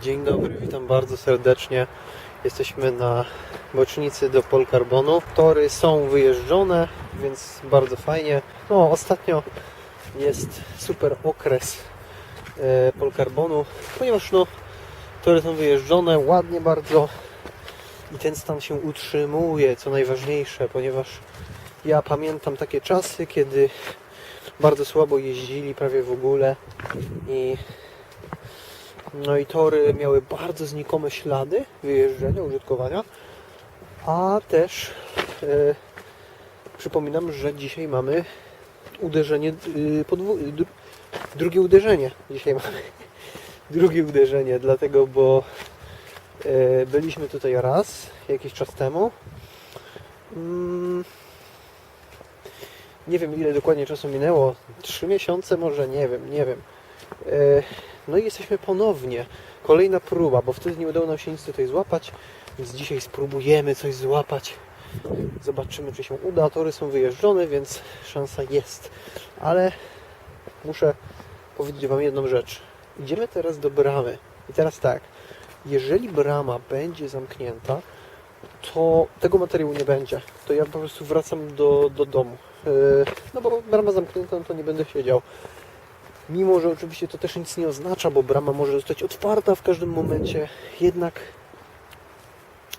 Dzień dobry, witam bardzo serdecznie. Jesteśmy na bocznicy do Polkarbonu. Tory są wyjeżdżone, więc bardzo fajnie. No, ostatnio jest super okres e, Polkarbonu, ponieważ no, tory są wyjeżdżone ładnie bardzo i ten stan się utrzymuje, co najważniejsze, ponieważ ja pamiętam takie czasy, kiedy bardzo słabo jeździli prawie w ogóle i no i tory miały bardzo znikome ślady wyjeżdżania, użytkowania, a też e, przypominam, że dzisiaj mamy uderzenie, y, podwó- y, dru- drugie uderzenie. Dzisiaj mamy drugie uderzenie, dlatego, bo e, byliśmy tutaj raz, jakiś czas temu. Mm, nie wiem ile dokładnie czasu minęło, trzy miesiące może, nie wiem, nie wiem. E, No i jesteśmy ponownie. Kolejna próba, bo wtedy nie udało nam się nic tutaj złapać, więc dzisiaj spróbujemy coś złapać. Zobaczymy, czy się uda. Tory są wyjeżdżone, więc szansa jest. Ale muszę powiedzieć Wam jedną rzecz. Idziemy teraz do bramy. I teraz tak, jeżeli brama będzie zamknięta, to tego materiału nie będzie. To ja po prostu wracam do, do domu. Yy, No bo brama zamknięta, no to nie będę siedział. Mimo, że oczywiście to też nic nie oznacza, bo brama może zostać otwarta w każdym momencie, jednak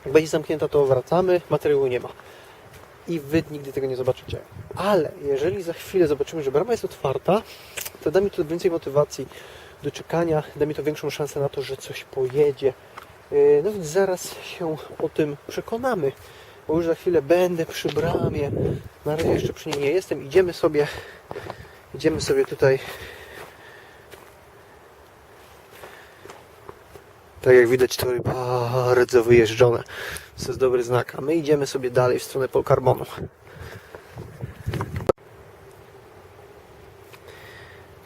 jak będzie zamknięta, to wracamy, materiału nie ma. I Wy nigdy tego nie zobaczycie. Ale jeżeli za chwilę zobaczymy, że brama jest otwarta, to da mi to więcej motywacji do czekania, da mi to większą szansę na to, że coś pojedzie. Yy, No więc zaraz się o tym przekonamy, bo już za chwilę będę przy bramie. Na razie jeszcze przy niej nie jestem. Idziemy sobie, idziemy sobie tutaj Tak jak widać, tory bardzo wyjeżdżone. To jest dobry znak. A my idziemy sobie dalej w stronę Polkarbonu.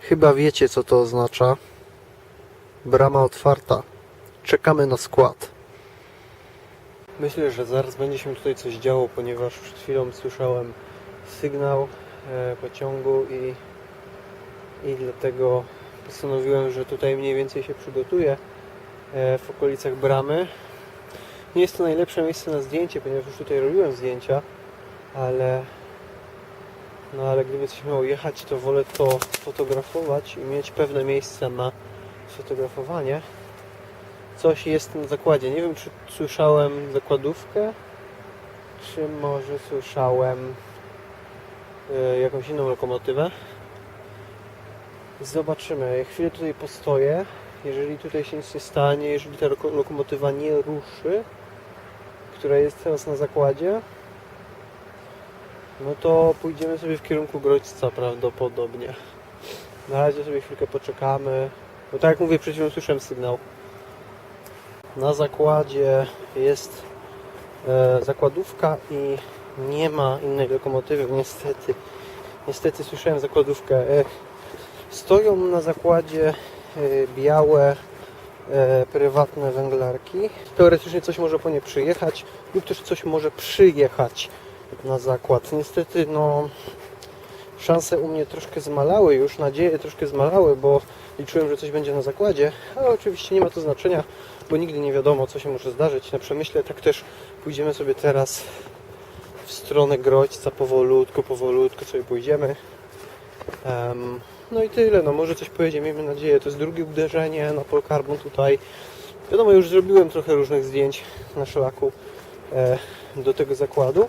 Chyba wiecie, co to oznacza. Brama otwarta. Czekamy na skład. Myślę, że zaraz będzie się tutaj coś działo, ponieważ przed chwilą słyszałem sygnał e, pociągu i, i dlatego postanowiłem, że tutaj mniej więcej się przygotuję w okolicach bramy. Nie jest to najlepsze miejsce na zdjęcie, ponieważ już tutaj robiłem zdjęcia, ale no ale gdyby coś miało jechać, to wolę to fotografować i mieć pewne miejsce na fotografowanie. Coś jest na zakładzie. Nie wiem, czy słyszałem zakładówkę, czy może słyszałem e, jakąś inną lokomotywę. Zobaczymy. Chwilę tutaj postoję. Jeżeli tutaj się nic nie stanie, jeżeli ta loko- lokomotywa nie ruszy, która jest teraz na zakładzie, no to pójdziemy sobie w kierunku Grodźca prawdopodobnie. Na razie sobie chwilkę poczekamy. Bo tak jak mówię, przed chwilą słyszałem sygnał. Na zakładzie jest e, zakładówka i nie ma innej lokomotywy, niestety. Niestety słyszałem zakładówkę. E, stoją na zakładzie białe e, prywatne węglarki. Teoretycznie coś może po nie przyjechać lub też coś może przyjechać na zakład. Niestety no szanse u mnie troszkę zmalały już, nadzieje troszkę zmalały, bo liczyłem, że coś będzie na zakładzie, ale oczywiście nie ma to znaczenia, bo nigdy nie wiadomo, co się może zdarzyć na przemyśle. Tak też pójdziemy sobie teraz w stronę Grodźca powolutku, powolutku sobie pójdziemy. Em, no i tyle, no może coś pojedzie, miejmy nadzieję. To jest drugie uderzenie na Polkarbon tutaj. Wiadomo, już zrobiłem trochę różnych zdjęć na szlaku e, do tego zakładu.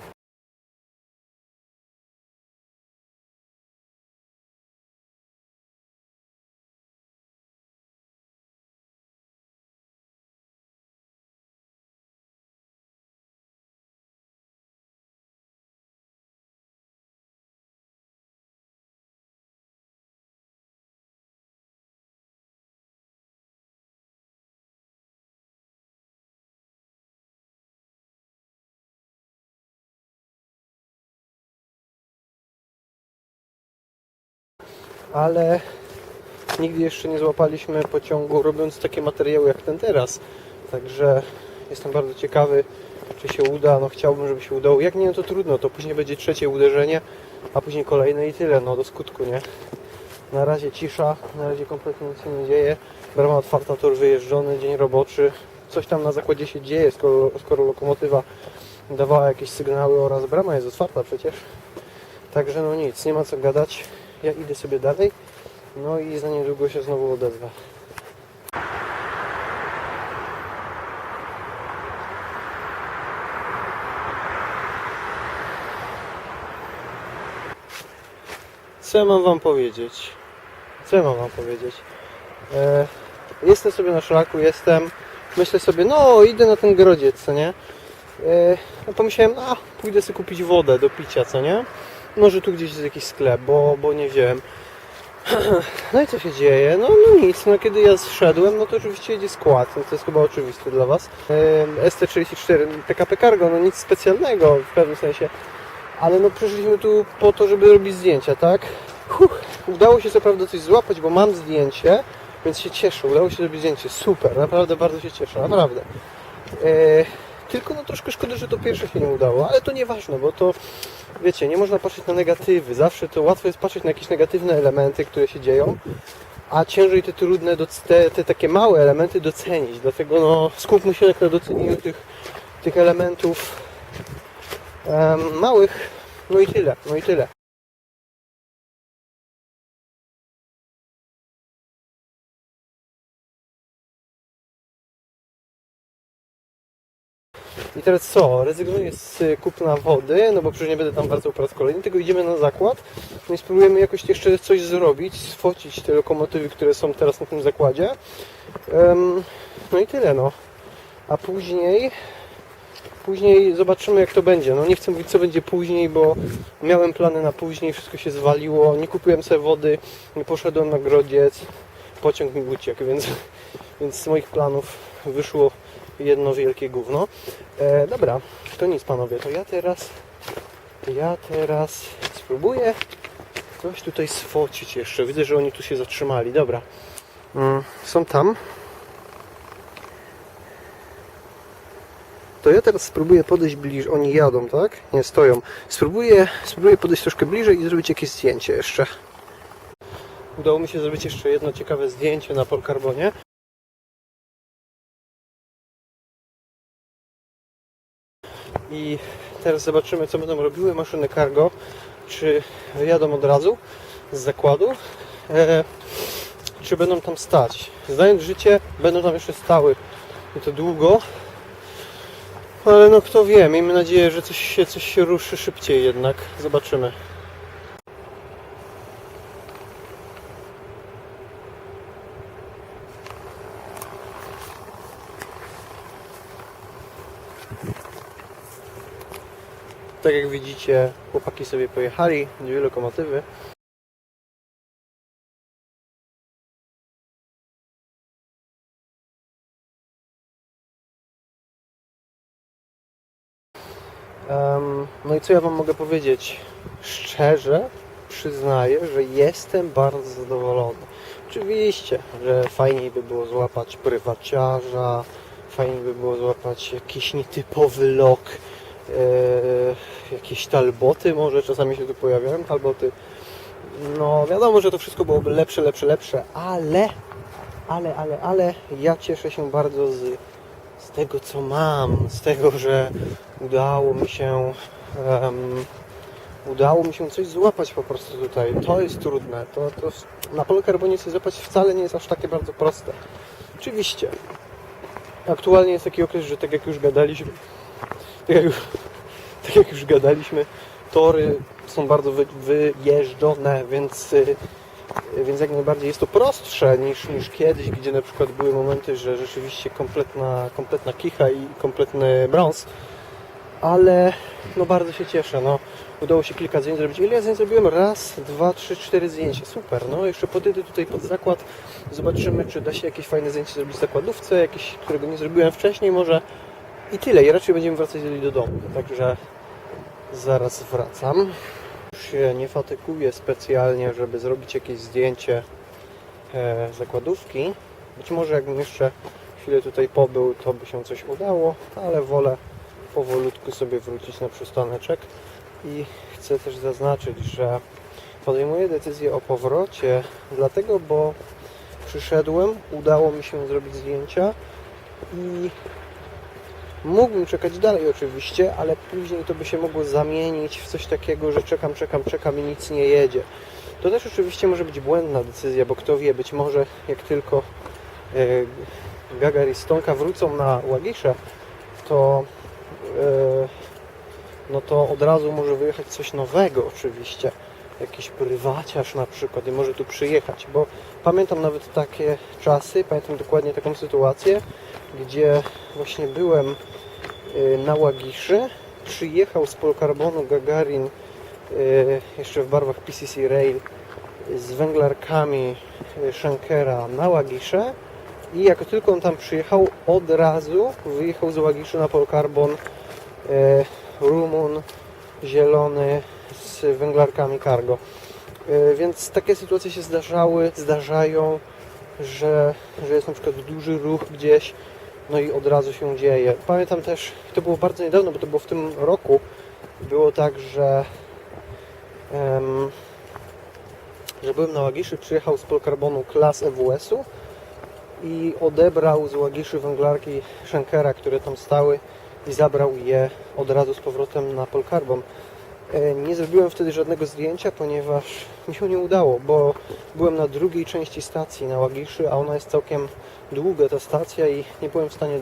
Ale nigdy jeszcze nie złapaliśmy pociągu robiąc takie materiały jak ten teraz. Także jestem bardzo ciekawy, czy się uda. No chciałbym, żeby się udało. Jak nie, no to trudno, to później będzie trzecie uderzenie, a później kolejne i tyle, no do skutku, nie? Na razie cisza, na razie kompletnie nic się nie dzieje. brama otwarta, tor wyjeżdżony, dzień roboczy. Coś tam na zakładzie się dzieje, skoro, skoro lokomotywa dawała jakieś sygnały oraz brama jest otwarta przecież. Także no nic, nie ma co gadać. Ja idę sobie dalej. No i za niedługo się znowu odezwę. Co mam wam powiedzieć? Co mam wam powiedzieć? E, jestem sobie na szlaku, jestem. Myślę sobie, no idę na ten grodziec, co nie? E, no pomyślałem, a pójdę sobie kupić wodę do picia, co nie? Może tu gdzieś jest jakiś sklep, bo, bo nie wiem. No i co się dzieje? No, no nic, no kiedy ja zszedłem, no to oczywiście jedzie skład, no to jest chyba oczywiste dla Was. E, ST34 PKP Cargo, no nic specjalnego w pewnym sensie. Ale no przyszliśmy tu po to, żeby robić zdjęcia, tak? Udało się co prawda coś złapać, bo mam zdjęcie, więc się cieszę. Udało się zrobić zdjęcie. Super, naprawdę bardzo się cieszę, naprawdę. E, tylko no troszkę szkoda, że to pierwsze się nie udało, ale to nieważne, bo to wiecie, nie można patrzeć na negatywy. Zawsze to łatwo jest patrzeć na jakieś negatywne elementy, które się dzieją, a ciężej te trudne, te, te takie małe elementy docenić. Dlatego no skupmy się na docenieniu tych, tych elementów em, małych. No i tyle, no i tyle. Teraz co? Rezygnuję z y, kupna wody, no bo przecież nie będę tam wracał po raz kolejny, tylko idziemy na zakład no i spróbujemy jakoś jeszcze coś zrobić, sfocić te lokomotywy, które są teraz na tym zakładzie. No i tyle, no. A później później zobaczymy jak to będzie. No nie chcę mówić co będzie później, bo miałem plany na później, wszystko się zwaliło, nie kupiłem sobie wody, nie poszedłem na grodziec, pociąg mi uciekł, więc, więc z moich planów wyszło jedno wielkie gówno. E, dobra, to nic panowie, to ja teraz ja teraz spróbuję coś tutaj sfocić jeszcze. Widzę, że oni tu się zatrzymali. Dobra. Mm, są tam. To ja teraz spróbuję podejść bliżej. Oni jadą, tak? Nie, stoją. Spróbuję, spróbuję podejść troszkę bliżej i zrobić jakieś zdjęcie jeszcze. Udało mi się zrobić jeszcze jedno ciekawe zdjęcie na polkarbonie. I teraz zobaczymy, co będą robiły maszyny cargo. Czy wyjadą od razu z zakładu, e, czy będą tam stać. Znając życie, będą tam jeszcze stały. I to długo. Ale no kto wie, miejmy nadzieję, że coś się, coś się ruszy szybciej jednak. Zobaczymy. Tak jak widzicie, chłopaki sobie pojechali, dwie lokomotywy. No i co ja Wam mogę powiedzieć? Szczerze przyznaję, że jestem bardzo zadowolony. Oczywiście, że fajniej by było złapać prywaciarza, fajniej by było złapać jakiś nietypowy lok, jakieś talboty może czasami się tu pojawiają, talboty. No wiadomo, że to wszystko byłoby lepsze, lepsze, lepsze, ale, ale, ale, ale ja cieszę się bardzo z, z tego, co mam, z tego, że udało mi się em, udało mi się coś złapać po prostu tutaj. To jest trudne. To, to na polu karbonie złapać wcale nie jest aż takie bardzo proste. Oczywiście. Aktualnie jest taki okres, że tak jak już gadaliśmy, tak jak już, tak jak już gadaliśmy, tory są bardzo wy, wyjeżdżone, więc, y, więc jak najbardziej jest to prostsze niż, niż kiedyś, gdzie na przykład były momenty, że rzeczywiście kompletna, kompletna kicha i kompletny brąz. Ale no bardzo się cieszę. No, udało się kilka zdjęć zrobić. Ile ja zdjęć zrobiłem? Raz, dwa, trzy, cztery zdjęcia. Super. No jeszcze podjedę tutaj pod zakład. Zobaczymy, czy da się jakieś fajne zdjęcie zrobić w zakładówce, jakieś, którego nie zrobiłem wcześniej może. I tyle. I raczej będziemy wracać do domu. Także zaraz wracam. Już się nie fatyguję specjalnie, żeby zrobić jakieś zdjęcie e, zakładówki. Być może jakbym jeszcze chwilę tutaj pobył, to by się coś udało, ale wolę powolutku sobie wrócić na przystaneczek i chcę też zaznaczyć, że podejmuję decyzję o powrocie dlatego, bo przyszedłem, udało mi się zrobić zdjęcia i mógłbym czekać dalej oczywiście, ale później to by się mogło zamienić w coś takiego, że czekam, czekam, czekam i nic nie jedzie. To też oczywiście może być błędna decyzja, bo kto wie, być może jak tylko e, Gagar i Stonka wrócą na Łagisze, to e, no to od razu może wyjechać coś nowego oczywiście. Jakiś prywaciarz na przykład i może tu przyjechać, bo pamiętam nawet takie czasy, pamiętam dokładnie taką sytuację, gdzie właśnie byłem y, na Łagiszy, przyjechał z Polkarbonu Gagarin y, jeszcze w barwach PCC Rail z węglarkami y, Schenkera na Łagisze i jak tylko on tam przyjechał, od razu wyjechał z Łagiszy na Polkarbon Rumun zielony z węglarkami cargo. Więc takie sytuacje się zdarzały, zdarzają, że, że jest na przykład duży ruch gdzieś, no i od razu się dzieje. Pamiętam też, to było bardzo niedawno, bo to było w tym roku, było tak, że em, że byłem na Łagiszy, przyjechał z Polkarbonu klas EWS-u i odebrał z Łagiszy węglarki Schenkera, które tam stały i zabrał je od razu z powrotem na Polkarbon. E, Nie zrobiłem wtedy żadnego zdjęcia, ponieważ mi się nie udało, bo byłem na drugiej części stacji na Łagiszy, a ona jest całkiem długa ta stacja i nie byłem w stanie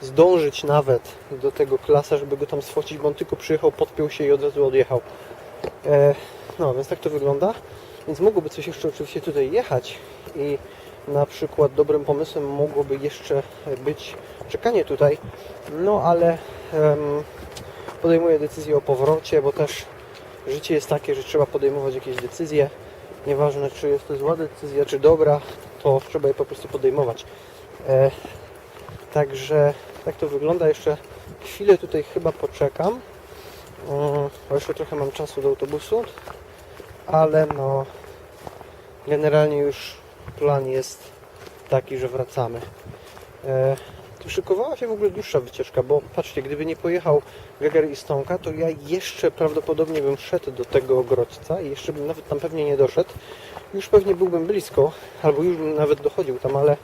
zdążyć nawet do tego klasa, żeby go tam sfocić, bo on tylko przyjechał, podpiął się i od razu odjechał. E, No, więc tak to wygląda. Więc mogłoby coś jeszcze oczywiście tutaj jechać i na przykład dobrym pomysłem mogłoby jeszcze być czekanie tutaj, no ale em, podejmuję decyzję o powrocie, bo też życie jest takie, że trzeba podejmować jakieś decyzje. Nieważne, czy jest to zła decyzja, czy dobra, to trzeba je po prostu podejmować. E, także tak to wygląda. Jeszcze chwilę tutaj chyba poczekam, mm, bo jeszcze trochę mam czasu do autobusu, ale no generalnie już plan jest taki, że wracamy. E, szykowała się w ogóle dłuższa wycieczka, bo patrzcie, gdyby nie pojechał Geger i Stonka, to ja jeszcze prawdopodobnie bym szedł do tego Grodźca i jeszcze bym nawet tam pewnie nie doszedł. Już pewnie byłbym blisko, albo już bym nawet dochodził tam, ale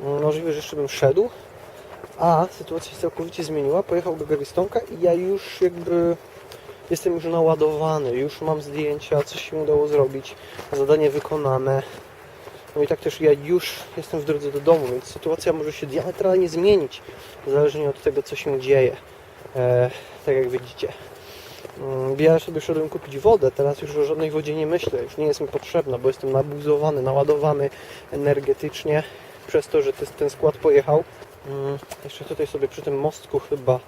mm, możliwe, że jeszcze bym szedł. A sytuacja się całkowicie zmieniła. Pojechał Geger i Stonka i ja już jakby jestem już naładowany, już mam zdjęcia, coś się udało zrobić, zadanie wykonane. No i tak też ja już jestem w drodze do domu, więc sytuacja może się diametralnie zmienić, zależnie od tego, co się dzieje. E, tak jak widzicie. Mm, Ja sobie szedłem kupić wodę, teraz już o żadnej wodzie nie myślę, już nie jest mi potrzebna, bo jestem nabuzowany, naładowany energetycznie przez to, że te- ten skład pojechał. Mm, Jeszcze tutaj sobie przy tym mostku chyba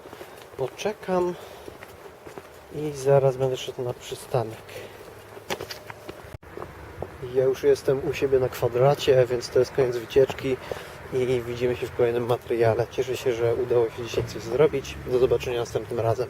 poczekam i zaraz będę szedł na przystanek. Ja już jestem u siebie na kwadracie, więc to jest koniec wycieczki i widzimy się w kolejnym materiale. Cieszę się, że udało się dzisiaj coś zrobić. Do zobaczenia następnym razem.